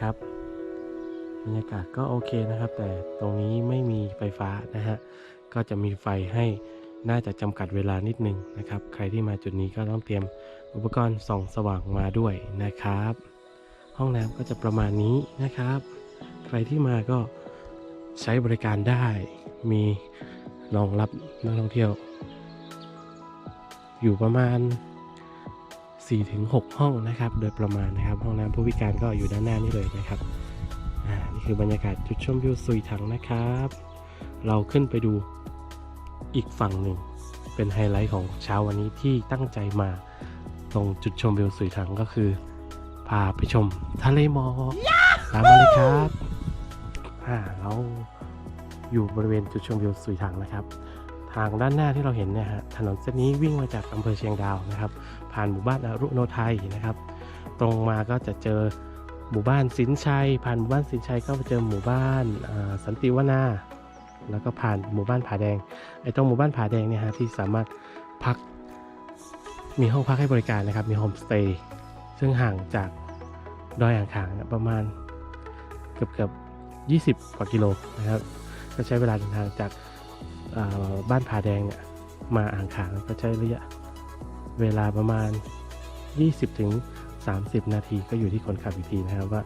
นะครับบรรยากาศก็โอเคนะครับ แต่ตรงนี้ไม่มีไฟฟ้านะฮะก็จะมีไฟให้น่าจะจำกัดเวลานิดนึงนะครับ ใครที่มาจุดนี้ก็ต้องเตรียมอุปกรณ์ส่องสว่างมาด้วยนะครับ ห้องน้ำก็จะประมาณนี้นะครับ ใครที่มาก็ใช้บริการได้ มีรองรับนักท่องเที่ยว อยู่ประมาณ 4-6 ห้องนะครับ โดยประมาณนะครับ ห้องน้ำผู้พิการก็อยู่ด้านหน้านี่เลยนะครับอ่านี่คือบรรยากาศจุดชมวิวสุยถังนะครับ เราขึ้นไปดูอีกฝั่งหนึ่ง เป็นไฮไลท์ของเช้าวันนี้ที่ตั้งใจมาตรงจุดชมวิวสุยถังก็คือ พาไปชมทะเลหมอกตามมาเลยครับอ่าเราอยู่บริเวณจุดชมวิวสุยถังนะครับ ทางด้านหน้าที่เราเห็นเนี่ยฮะถนนเส้นนี้วิ่งมาจากอำเภอเชียงดาวนะครับ ผ่านหมู่บ้านอรุโนไทยนะครับ ตรงมาก็จะเจอหมู่บ้านสินชัย ผ่านหมู่บ้านสินชัยก็ไปเจอหมู่บ้านสันติวนาแล้วก็ผ่านหมู่บ้านผาแดงไอ้ตรงหมู่บ้านผาแดงเนี่ยฮะที่สามารถพักมีห้องพักให้บริการนะครับ มีโฮมสเตย์ซึ่งห่างจากดอยอ่างขางประมาณเกือบเกือบ20 กว่ากิโลนะครับ ก็ใช้เวลาเดินทางจาก บ้านผาแดงเนี่ยมาอ่างขางก็ใช้ระยะเวลาประมาณ 20ถึง30 นาทีก็อยู่ที่คนขับอีกทีนะครับว่า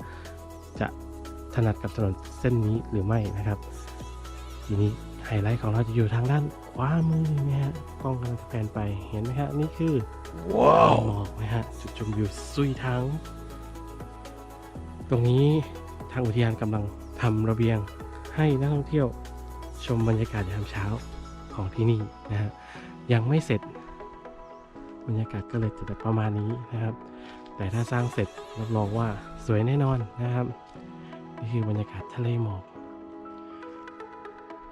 จะถนัดกับถนนเส้นนี้หรือไม่นะครับ ทีนี้ไฮไลท์ของเราจะอยู่ทางด้านขวามือนะฮะกล้องกำลังจะแพนไปเห็นไหมฮะนี่คือว้าวหมอกนะฮะจุดชมวิวซุยทังตรงนี้ทางอุทยานกำลังทำระเบียงให้นักท่องเที่ยว ชมบรรยากาศยามเช้าของที่นี่นะฮะยังไม่เสร็จ บรรยากาศก็เลยจะแบบประมาณนี้นะครับ แต่ถ้าสร้างเสร็จรับรองว่าสวยแน่นอนนะครับนี่คือบรรยากาศทะเลหมอก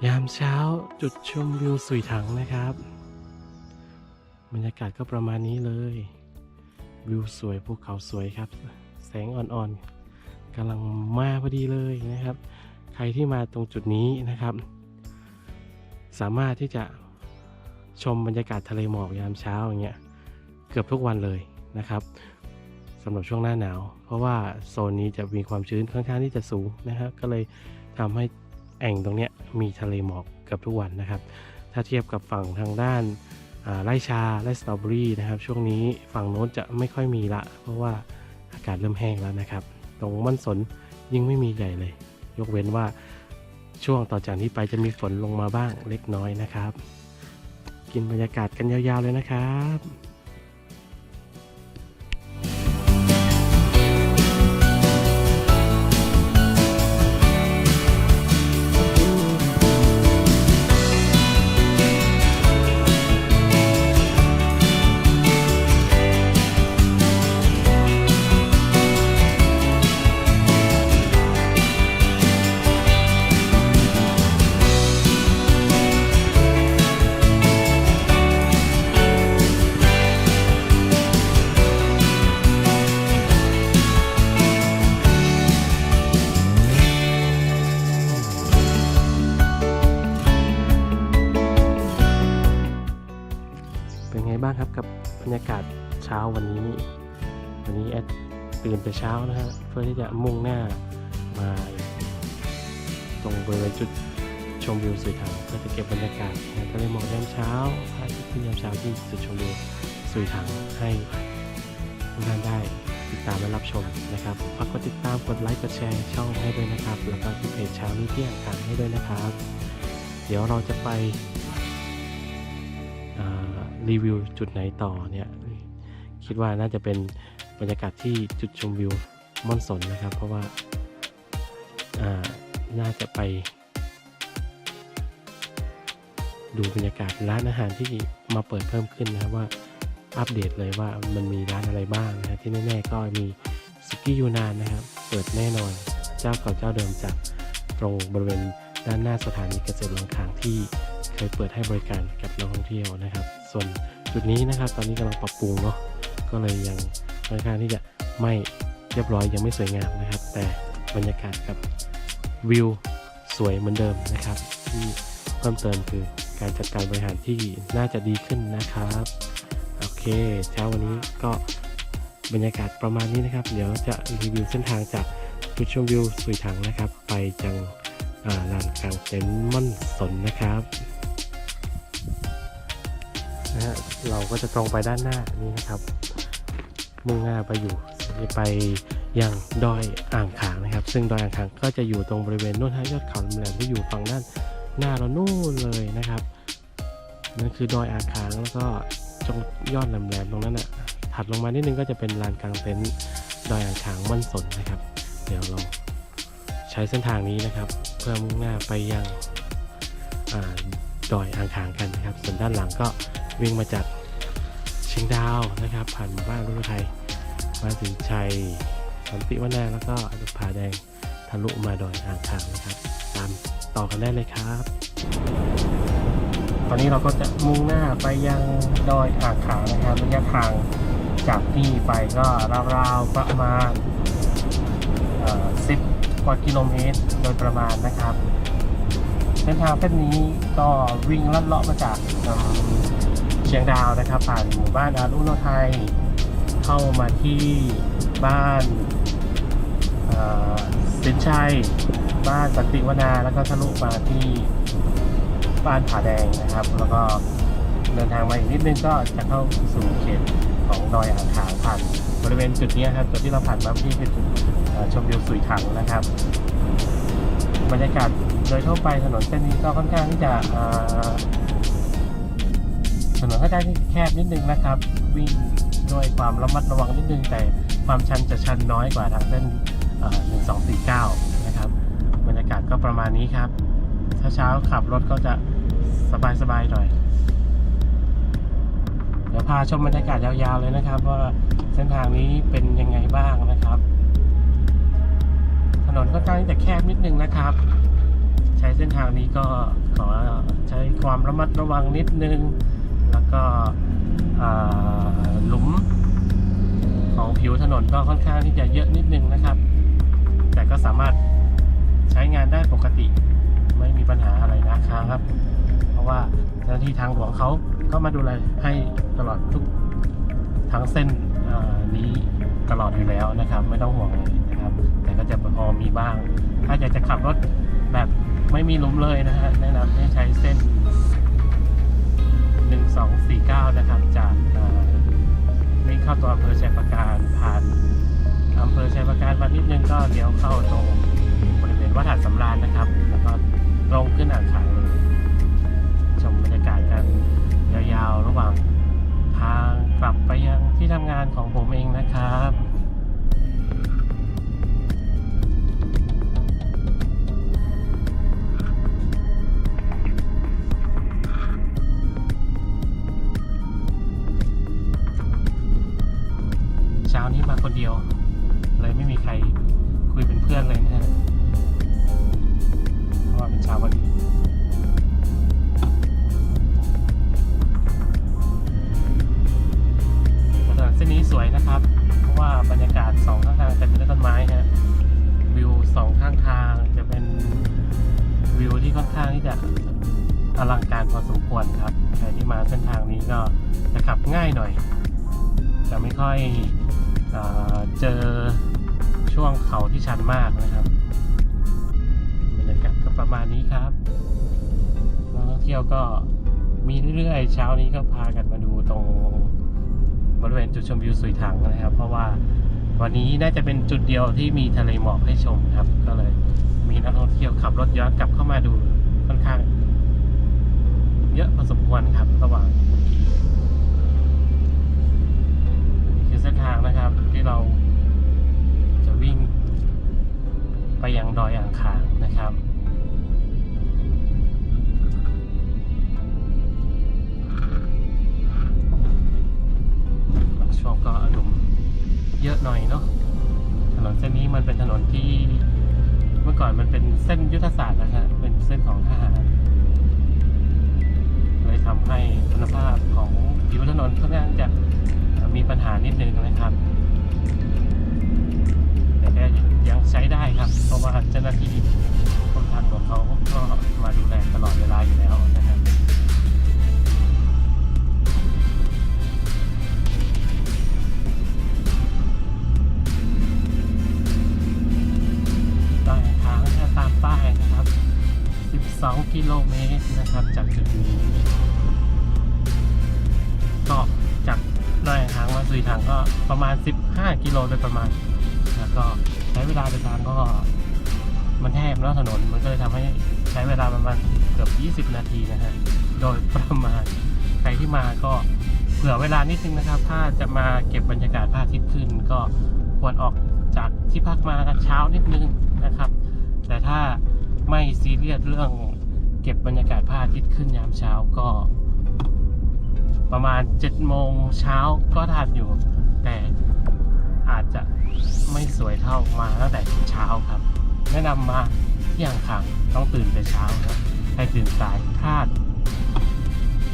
ยามเช้าจุดชมวิวสุยถังนะครับ บรรยากาศก็ประมาณนี้เลย วิวสวยภูเขาสวยครับ แสงอ่อนๆกำลังมาพอดีเลยนะครับ ใครที่มาตรงจุดนี้นะครับ สามารถที่จะชมบรรยากาศทะเลหมอกยามเช้าอย่างเงี้ยเกือบทุกวันเลยนะครับสำหรับช่วงหน้าหนาว เพราะว่าโซนนี้จะมีความชื้นค่อนข้างที่จะสูงนะครับก็เลยทำให้แอ่งตรงเนี้ยมีทะเลหมอกเกือบทุกวันนะครับ ถ้าเทียบกับฝั่งทางด้านไร่ชาไร่สตรอเบอรี่นะครับ ช่วงนี้ฝั่งโน้นจะไม่ค่อยมีละ เพราะว่าอากาศเริ่มแห้งแล้วนะครับ ตรงมันสนยิ่งไม่มีใหญ่เลย ยกเว้นว่า ช่วงต่อจากนี้ไปจะมีฝนลงมาบ้างเล็กน้อยนะครับ กินบรรยากาศกันยาวๆเลยนะครับ ที่จะมุ่งหน้ามาตรงบริเวณจุดชมวิวสวยถังเพื่อจะเก็บบรรยากาศนะทะเลหมอกยามเช้าพระอาทิตย์ขึ้นยามเช้าที่จุดชมวิวสวยถังให้ทุกท่านได้ติดตามและรับชมนะครับฝากกดติดตามกดไลค์กดแชร์ช่องให้ด้วยนะครับ แล้วก็ที่เพจเช้านี้เที่ยงทางให้ด้วยนะครับ เดี๋ยวเราจะไปรีวิวจุดไหนต่อเนี่ยคิดว่าน่าจะเป็นบรรยากาศที่จุดชมวิว ม่อนสนนะครับ เพราะว่าอ่าน่าจะไป ดูบรรยากาศร้านอาหารที่มาเปิดเพิ่มขึ้นนะครับว่าอัปเดตเลยว่ามันมีร้านอะไรบ้างนะที่แน่ๆก็มีสุกี้ยูนานนะครับ เปิดแน่นอนเจ้าเก่าเจ้าเดิมจากตรงบริเวณด้านหน้าสถานีเกษตรหลังขางที่เคยเปิดให้บริการกับนักท่องเที่ยวนะครับ ส่วนจุดนี้นะครับ ตอนนี้กำลังปรับปรุงเนาะก็เลยยังค่อนข้างที่จะไม่ เรียบร้อยยังไม่สวยงามนะครับ แต่บรรยากาศกับวิวสวยเหมือนเดิมนะครับ ที่เพิ่มเติมคือการจัดการบริหารที่น่าจะดีขึ้นนะครับโอเคเช้าวันนี้ก็บรรยากาศประมาณนี้นะครับ เดี๋ยวจะรีวิวเส้นทางจากจุดชมวิวสุยถังนะครับ ไปจังลานกลางเต็นท์ม่อนสนนะครับนะฮะเราก็จะตรงไปด้านหน้านี้นะครับ มุ่งหน้าไปอยู่ ไปยังดอยอ่างขางนะครับ ซึ่งดอยอ่างขางก็จะอยู่ตรงบริเวณนู่นฮะยอดเขาแหลมๆที่อยู่ฝั่งด้านหน้าเรานู่นเลยนะครับนั่นคือดอยอ่างขางแล้วก็ตรงยอดแหลมๆตรงนั้นอะถัดลงมานิดนึงก็จะเป็นลานกลางเต็นท์ดอยอ่างขางมั่นสนนะครับ เดี๋ยวเราใช้เส้นทางนี้นะครับ เพื่อมุ่งหน้าไปยังอดอยอ่างขางกันนะครับ ส่วนด้านหลังก็วิ่งมาจากเชียงดาวนะครับ ผ่านหมู่บ้านรุ่งไทย บ้านสินชัยสันติวันาแล้วก็อนุภาแดงทะลุมาดอยอ่างขางนะครับ ตามต่อกันได้เลยครับ ตอนนี้เราก็จะมุ่งหน้าไปยังดอยอ่างขางนะครับระยะทางจากที่ไปก็ราวๆประมาณสิบกว่ากิโลเมตรโดยประมาณนะครับเส้นทางเส้นนี้ก็วิ่งลัดเลาะมาจากเอ่อเชียงดาวนะครับ ผ่านหมู่บ้านอารุโนไทย เข้ามาที่บ้านสินชัย บ้านสันติวนา แล้วก็ทะลุมาที่บ้านผาแดงนะครับ แล้วก็เดินทางมาอีกนิดนึงก็จะเข้าสู่เขตของดอยอ่างขางผ่านบริเวณจุดนี้ครับจุดที่เราผ่านมาที่คือจุดเอ่อชมวิวสุยถังนะครับบรรยากาศโดยทั่วไปถนนเส้นนี้ก็ค่อนข้างที่จะถนนค่อนข้างที่แคบนิดนึงนะครับ วิ่ง ด้วยความระมัดระวังนิดนึงแต่ความชันจะชันน้อยกว่าทางเส้นหนึ่งสองสี่เก้านะครับบรรยากาศก็ประมาณนี้ครับ ถ้าเช้าขับรถก็จะสบายๆหน่อย เดี๋ยวพาชมบรรยากาศยาวๆเลยนะครับ ว่าเส้นทางนี้เป็นยังไงบ้างนะครับ ถนนค่อนข้างที่แคบนิดนึงนะครับ ใช้เส้นทางนี้ก็ขอใช้ความระมัดระวังนิดนึง แล้วก็ หลุมของผิวถนนก็ค่อนข้างที่จะเยอะนิดนึงนะครับ แต่ก็สามารถใช้งานได้ปกติไม่มีปัญหาอะไรนะครับ เพราะว่าเจ้าหน้าที่ทางหลวงเขาก็มาดูแลให้ตลอดทุกทั้งเส้นนี้ตลอดอยู่แล้วนะครับ ไม่ต้องห่วงเลยนะครับ แต่ก็จะพอมีบ้าง ถ้าอยากจะขับรถแบบไม่มีลุมเลยนะฮะแนะนำให้ใช้เส้น 249 นะครับ จากอ่าวิ่งเข้าตัวอำเภอชัยประการผ่านอำเภอชัยประการมานิดนึงก็เลี้ยวเข้าตรงบริเวณวัดหาดสำราญนะครับ แล้วก็ตรงขึ้นอ่างขางเลยชมบรรยากาศกันยาวๆ ระหว่างทางกลับไปยังที่ทำงานของผมเองนะครับ ที่ยวก็มีเรื่อยๆ เช้านี้ก็พากันมาดูตรงบริเวณจุดชมวิวสุยถังนะครับ เพราะว่าวันนี้น่าจะเป็นจุดเดียวที่มีทะเลหมอกให้ชมครับ ก็เลยมีนักท่องเที่ยวขับรถย้อนกลับเข้ามาดูค่อนข้าง เยอะพอสมควรครับระหว่างนี่คือเส้นทางนะครับที่เราจะวิ่งไปยังดอยอ่างขางนะครับ ช่วงก็อารมณ์เยอะหน่อยเนาะถนนเส้นนี้มันเป็นถนนที่เมื่อก่อนมันเป็นเส้นยุทธศาสตร์นะครับเป็นเส้นของทหารเลยทำให้คุณภาพของผิวถนนค่อนข้างจะมีปัญหานิดนึงนะครับ แต่ก็ยังใช้ได้ครับ เพราะว่าเจ้าหน้าที่กรมทางหลวงเขาก็มาดูแลตลอดเวลาอยู่แล้ว กิโลโดยประมาณ แล้วก็ใช้เวลาเดินทางก็มันแคบแล้วถนนมันก็เลยทำให้ใช้เวลาประมาณเกือบ 20 นาทีนะฮะ โดยประมาณ ใครที่มาก็เผื่อเวลานิดนึงนะครับ ถ้าจะมาเก็บบรรยากาศพระอาทิตย์ขึ้น ก็ควรออกจากที่พักมาเช้านิดนึงนะครับ แต่ถ้าไม่ซีเรียสเรื่องเก็บบรรยากาศพระอาทิตย์ขึ้นยามเช้าก็ ประมาณ7โมงเช้าก็ทันอยู่ แต่ อาจจะไม่สวยเท่ามาตั้งแต่เช้าครับ แนะนำมาที่อ่างขางต้องตื่นแต่เช้าครับใครตื่นสายพลาด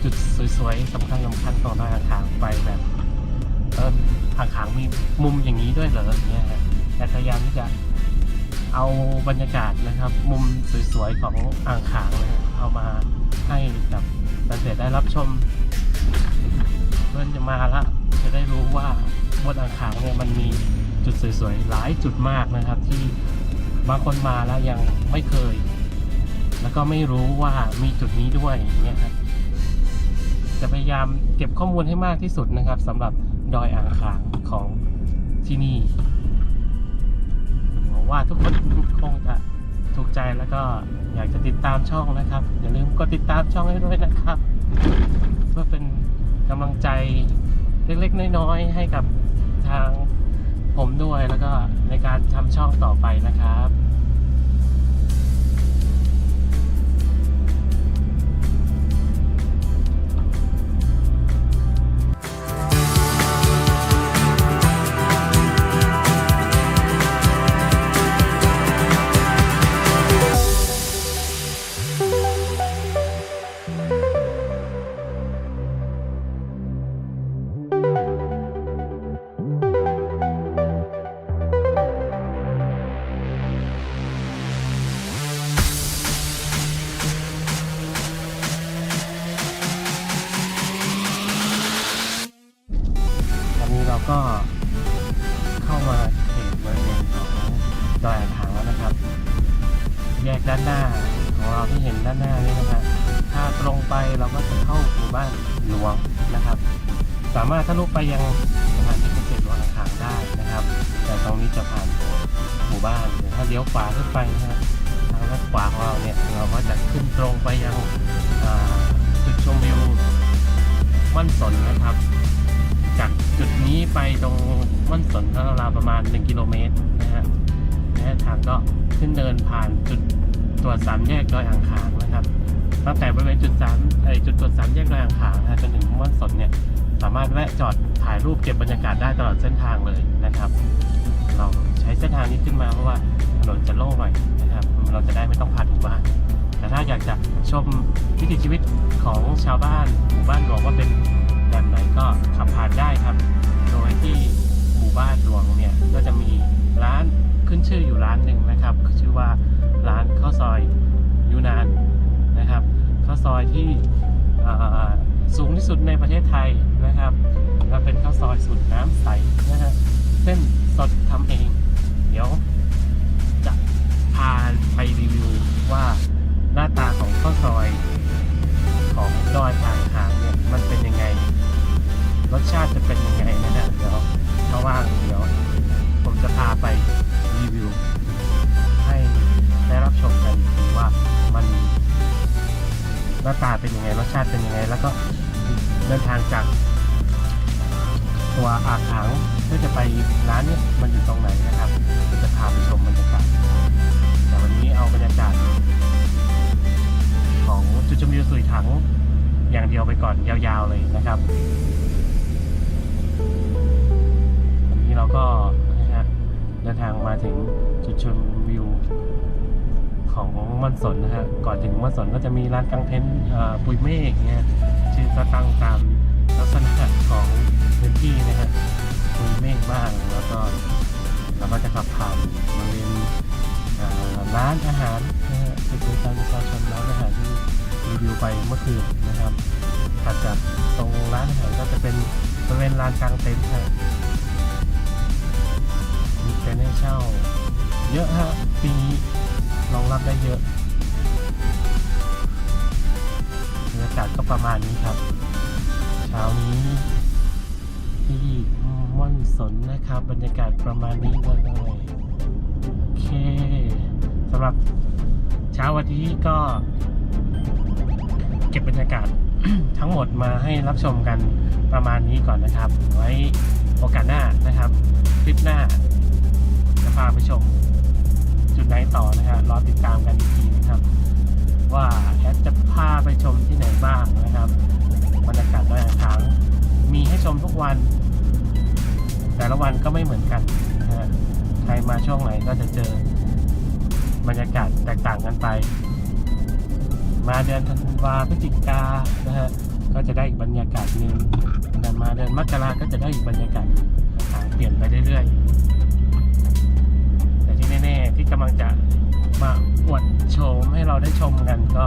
จุดสวยๆสำคัญสำคัญของอยอ่างขางไปแบบเอออ่างขางมีมุมอย่างนี้ด้วยเหรออย่างเงี้ยฮะแต่พยายามที่จะเอาบรรยากาศนะครับ มุมสวยๆของอ่างขางนะเอามาให้กับแฟนๆได้รับชมเพื่อนจะมาละจะได้รู้ว่า บนอ่างขางเนี่ยมันมีจุดสวยๆหลายจุดมากนะครับ ที่บางคนมาแล้วยังไม่เคย แล้วก็ไม่รู้ว่ามีจุดนี้ด้วยอย่างเงี้ยครับจะพยายามเก็บข้อมูลให้มากที่สุดนะครับสำหรับดอยอ่างขางของที่นี่หวังว่าทุกคนคงจะถูกใจแล้วก็อยากจะติดตามช่องนะครับ อย่าลืมกดติดตามช่องให้ด้วยนะครับ เพื่อเป็นกำลังใจเล็กๆน้อยๆให้กับ ทางผมด้วยแล้วก็ในการทำช่องต่อไปนะครับ งไปยังจุดชมวิวม่อนสนนะครับ จากจุดนี้ไปตรงม่อนสนก็ราวประมาณ 1 กิโลเมตรนะฮะระยะทางก็ขึ้นเดินผ่านจุดตรวจสามแยกดอยอ่างขางนะครับ ตั้งแต่บริเวณจุดสามไอจุดตรวจสามแยกดอยอ่างขางนะจนถึงม่อนสนเนี่ยสามารถแวะจอดถ่ายรูปเก็บบรรยากาศได้ตลอดเส้นทางเลยนะครับ เราใช้เส้นทางนี้ขึ้นมาเพราะว่าถนนจะโล่งหน่อยนะครับ เราจะได้ไม่ต้องผ่านหมู่บ้าน แต่ถ้าอยากจะชมวิถีชีวิตของชาวบ้านหมู่บ้านหลวงว่าเป็นแบบไหนก็ขับผ่านได้ครับ โดยที่หมู่บ้านหลวงเนี่ยก็จะมีร้านขึ้นชื่ออยู่ร้านหนึ่งนะครับชื่อว่าร้านข้าวซอยยูนานนะครับข้าวซอยที่สูงที่สุดในประเทศไทยนะครับและเป็นข้าวซอยสูตรน้ำใสนะฮะเส้นสดทำเอง เดี๋ยวจะพาไปรีวิวว่า ซอยของดอยอ่างขางเนี่ยมันเป็นยังไง รสชาติจะเป็นยังไงนะฮะเดี๋ยวถ้าว่างเดี๋ยว ผมจะพาไปรีวิว ให้ได้รับชมกันว่ามันหน้าตาเป็นยังไง รสชาติเป็นยังไง แล้วก็เดินทางจาก ตัวอาขางเพื่อจะไปร้านเนี้ยมันอยู่ตรงไหนนะครับจะพาไปชมบรรยากาศแต่วันนี้เอาบรรยากาศ ชมวิวสุยถังอย่างเดียวไปก่อนยาวๆเลยนะครับวันนี้เราก็นะฮะเดินทางมาถึงจุดชมวิวของม่อนสนนะฮะก่อนถึงม่อนสนก็จะมีร้านกางเต็นท์ปุยเมฆเนี่ยชื่อก็ตั้งตามลักษณะของพื้นที่นะฮะปุยเมฆบ้างแล้วก็เราก็จะขับผ่านบริเวณร้านอาหารนะฮะเป็นบริการประชาชนร้านอาหารที่ รีวิวไปเมื่อคืนนะครับถัดจากตรงร้านอาหารก็จะเป็นบริเวณลานกลางเต็นท์ฮะมีเต็นท์ให้เช่า เยอะฮะปีนี้รองรับได้เยอะากาศก็ประมาณนี้ครับ เช้านี้ที่ม่อนสนนะครับ บรรยากาศประมาณนี้เลยโอเคสำหรับเช้าวันนี้ก็ เก็บบรรยากาศทั้งหมดมาให้รับชมกันประมาณนี้ก่อนนะครับ ไว้โอกาสหน้านะครับ คลิปหน้า จะพาไปชม จุดไหนต่อนะฮะรอติดตามกันอีกทีนะครับ ว่าแอดจะพาไปชมที่ไหนบ้างนะครับบรรยากาศดอยอ่างขางมีให้ชมทุกวัน แต่ละวันก็ไม่เหมือนกันนะฮะใครมาช่วงไหนก็จะเจอบรรยากาศแตกต่างกันไป มาเดือนธันวาพฤศจิกานะฮะก็จะได้อีกบรรยากาศหนึ่งแต่มาเดือนมกราก็จะได้อีกบรรยากาศต่างเปลี่ยนไปเรื่อยๆแต่ที่แน่ๆที่กำลังจะมาอวดโฉมให้เราได้ชมกันก็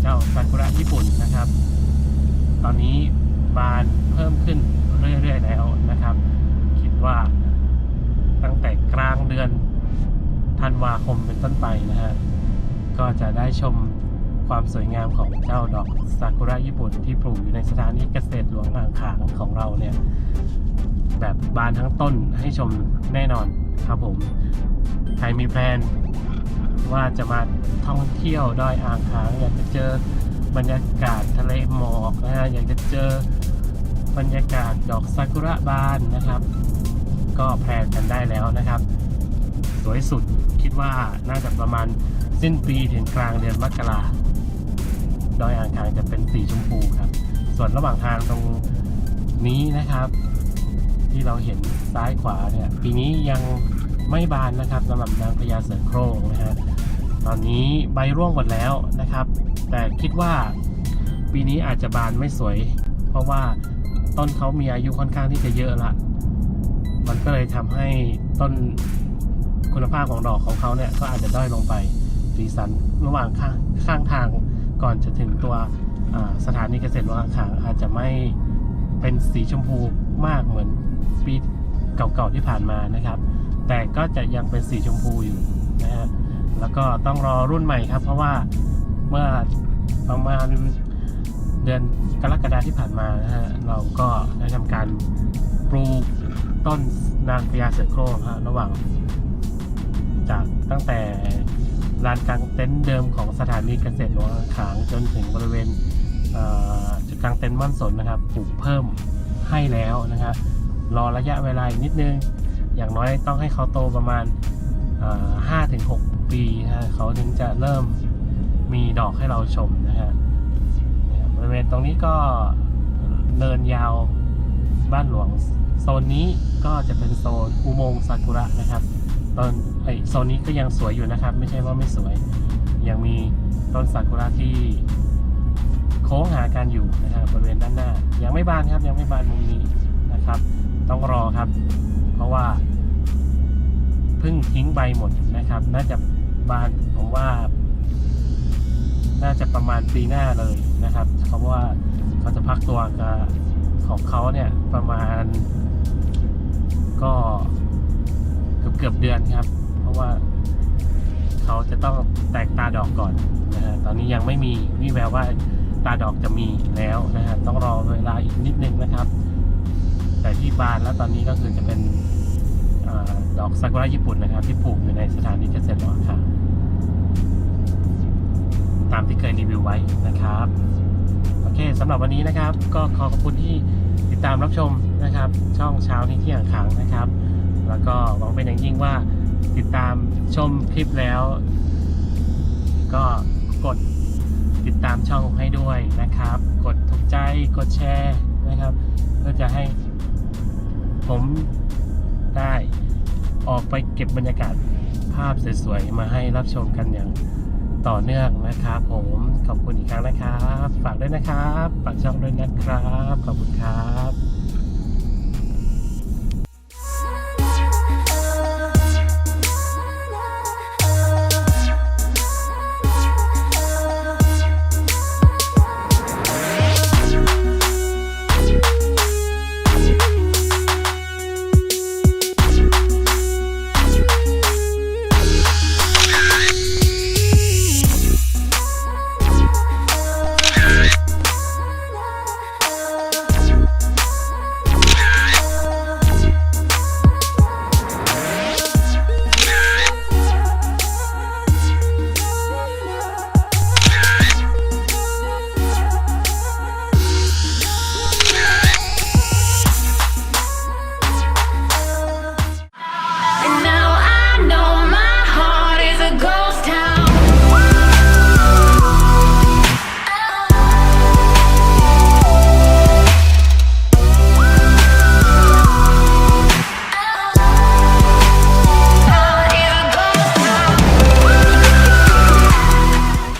เจ้าซากุระญี่ปุ่นนะครับ ตอนนี้บานเพิ่มขึ้นเรื่อยๆแล้วนะครับ คิดว่าตั้งแต่กลางเดือนธันวาคมเป็นต้นไปนะฮะก็จะได้ชม ความสวยงามของเจ้าดอกซากุระญี่ปุ่นที่ปลูกอยู่ในสถานีเกษตรหลวงอ่างขางของเราเนี่ยแบบบานทั้งต้นให้ชมแน่นอนครับผม ใครมีแพลนว่าจะมาท่องเที่ยวดอยอ่างขางอยากจะเจอบรรยากาศทะเลหมอกนะฮะอยากจะเจอบรรยากาศดอกซากุระบานนะครับ ก็แพลนกันได้แล้วนะครับ สวยสุดคิดว่าน่าจะประมาณสิ้นปีถึงกลางเดือนมกรา ดอยอ่างขางจะเป็นสีชมพูครับ ส่วนระหว่างทางตรงนี้นะครับ ที่เราเห็นซ้ายขวาเนี่ยปีนี้ยังไม่บานนะครับสำหรับนางพญาเสือโคร่งนะฮะตอนนี้ใบร่วงหมดแล้วนะครับ แต่คิดว่าปีนี้อาจจะบานไม่สวย เพราะว่าต้นเขามีอายุค่อนข้างที่จะเยอะละมันก็เลยทำให้ต้นคุณภาพของดอกของเขาเนี่ยก็อาจจะด้อยลงไปสีสันระหว่างข้างข้างทาง ก่อนจะถึงตัวสถานีเกษตรหลวงอางขางอาจจะไม่เป็นสีชมพูมากเหมือนปีเก่าๆที่ผ่านมานะครับ แต่ก็จะยังเป็นสีชมพูอยู่นะฮะแล้วก็ต้องรอรุ่นใหม่ครับ เพราะว่าเมื่อประมาณเดือนกรกฎาที่ผ่านมานะฮะเราก็ได้ทำการปลูกต้นนางพญาเสือโคร่งฮะระหว่างจากตั้งแต่ ลานกลางเต็นท์เดิมของสถานีเกษตรหลวงอ่างขางจนถึงบริเวณจุดกลางเต็นท์ม่อนสนนะครับปลูกเพิ่มให้แล้วนะครับรอระยะเวลาอีกนิดนึง อย่างน้อยต้องให้เขาโตประมาณห้าถึงหกปีนะเขาถึงจะเริ่มมีดอกให้เราชมนะฮะบริเวณตรงนี้ก็เนินยาวบ้านหลวง โซนนี้ก็จะเป็นโซนอุโมงค์ซากุระนะครับ ตอนไอโซนนี้ก็ยังสวยอยู่นะครับ ไม่ใช่ว่าไม่สวย ยังมีต้นซากุระที่โค้งหากันอยู่นะครับบริเวณด้านหน้า ยังไม่บานครับยังไม่บานมุมนี้นะครับ ต้องรอครับ เพราะว่าเพิ่งทิ้งใบหมดนะครับ น่าจะบานผมว่า น่าจะประมาณปีหน้าเลยนะครับเพราะว่าเขาจะพักตัวกับของเขาเนี่ยประมาณก็ เกือบเกือบเดือนครับ เพราะว่าเขาจะต้องแตกตาดอกก่อนนะฮะตอนนี้ยังไม่มีวี่แววว่าตาดอกจะมีแล้วนะฮะต้องรอเวลาอีกนิดนึงนะครับ แต่ที่บานแล้วตอนนี้ก็คือจะเป็นอดอกซากุระญี่ปุ่นนะครับ ที่ปลูกอยู่ในสถานีเกษตรหลวงค่ะตามที่เคยรีวิวไว้นะครับโอเคสำหรับวันนี้นะครับ ก็ขอขอบคุณที่ติดตามรับชมนะครับ ช่องเช้านี้ที่อ่างขางนะครับ แล้วก็หวังเป็นอย่างยิ่งว่าติดตามชมคลิปแล้ว ก็กดติดตามช่องให้ด้วยนะครับ กดถูกใจกดแชร์นะครับเพื่อจะให้ผมได้ออกไปเก็บบรรยากาศภาพสวยๆมาให้รับชมกันอย่างต่อเนื่องนะครับ ผมขอบคุณอีกครั้งนะครับ ฝากด้วยนะครับ ฝากช่องด้วยนะครับ ขอบคุณครับ